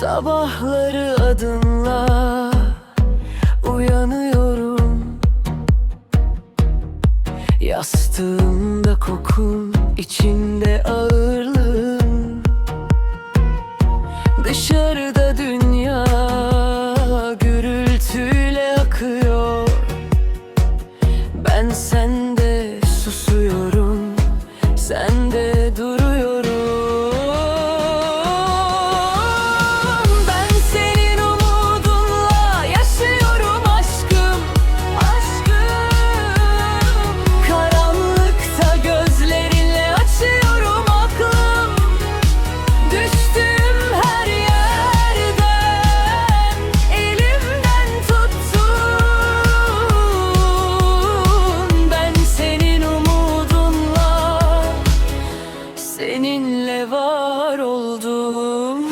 Sabahları adınla uyanıyorum. Yastığımda kokun, içinde ağırlığın. Dışarıda dünya gürültüyle akıyor. Ben sende seninle var oldum.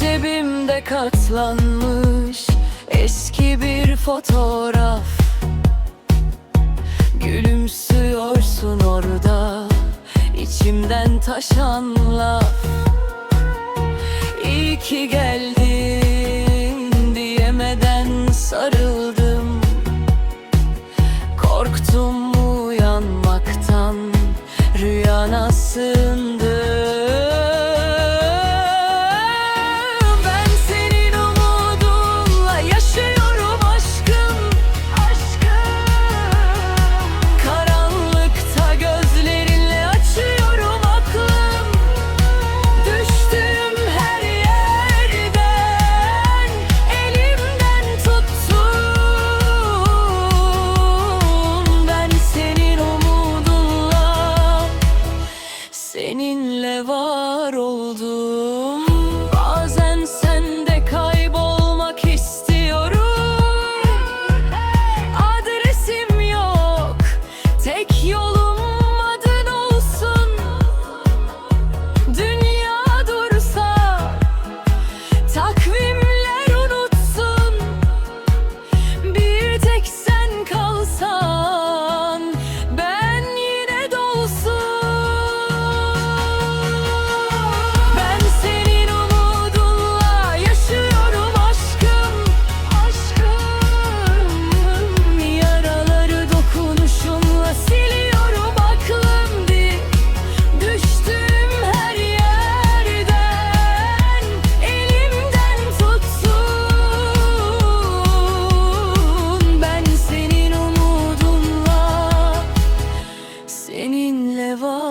Cebimde katlanmış eski bir fotoğraf. Gülümsüyorsun orada içimden taşan laf İyi ki geldin diyemeden sarıldım. Korktum Nuevo